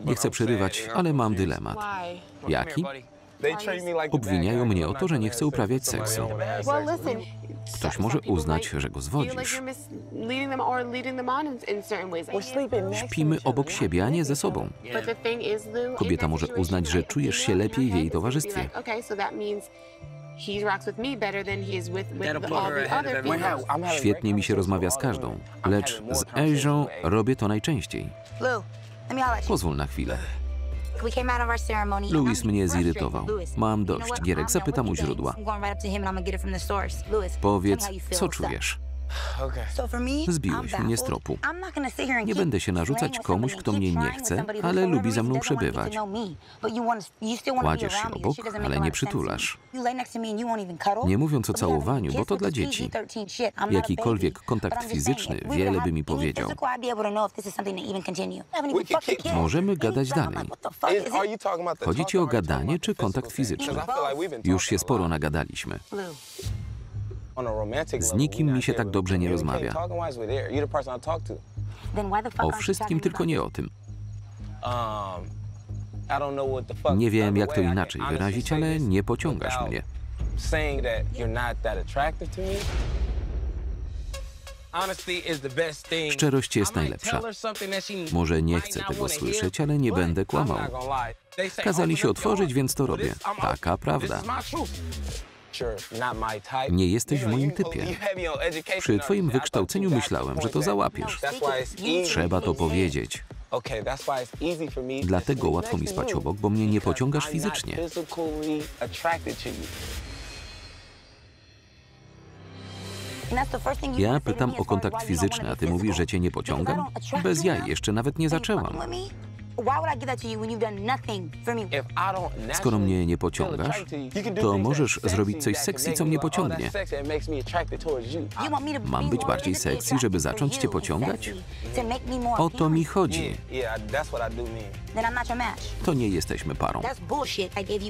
Nie chcę przerywać, ale mam dylemat. Jaki? Obwiniają mnie o to, że nie chcę uprawiać seksu. Ktoś może uznać, że go zwodzisz. Śpimy obok siebie, a nie ze sobą. Kobieta może uznać, że czujesz się lepiej w jej towarzystwie. Świetnie mi się rozmawia z każdą, lecz z Elżą robię to najczęściej. Pozwól na chwilę. Louis mnie zirytował. Mam dość. Gierek, zapytam u źródła. Powiedz, co czujesz? Zbiłeś mnie z tropu. Nie będę się narzucać komuś, kto mnie nie chce, ale lubi ze mną przebywać. Kładziesz się obok, ale nie przytulasz. Nie mówiąc o całowaniu, bo to dla dzieci. PG-13 shit. I'm not a Jakikolwiek kontakt fizyczny wiele by mi powiedział. Możemy gadać dalej. Chodzi ci o gadanie czy kontakt fizyczny? Już się sporo nagadaliśmy. Z nikim mi się tak dobrze nie rozmawia. O wszystkim, tylko nie o tym. Um, Nie wiem, jak to inaczej wyrazić, ale nie pociągasz mnie. Szczerość jest najlepsza. Może nie chcę tego słyszeć, ale nie będę kłamał. Kazali się otworzyć, więc to robię. Taka prawda. Nie jesteś w moim typie. Przy twoim wykształceniu myślałem, że to załapiesz. Trzeba to powiedzieć. Dlatego łatwo mi spać obok, bo mnie nie pociągasz fizycznie. And that's the first thing you Ja pytam o kontakt fizyczny, a be ty mówisz, że cię nie pociągam? Bez jaj, jeszcze nawet nie zaczęłam. Skoro mnie nie pociągasz, to możesz zrobić coś sexy, co mnie pociągnie. Mam być bardziej sexy, żeby zacząć cię pociągać? O to mi chodzi. To nie jesteśmy parą.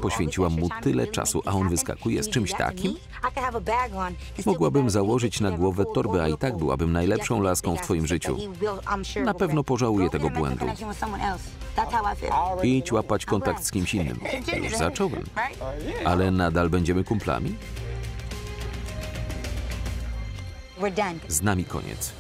Poświęciłam mu tyle czasu, a on wyskakuje z czymś takim? Mogłabym założyć na głowę torbę, a i tak byłabym najlepszą laską w twoim życiu. Na pewno pożałuję Go tego błędu. Idź łapać kontakt z kimś innym. Już zacząłem. Ale nadal będziemy kumplami? Z nami koniec.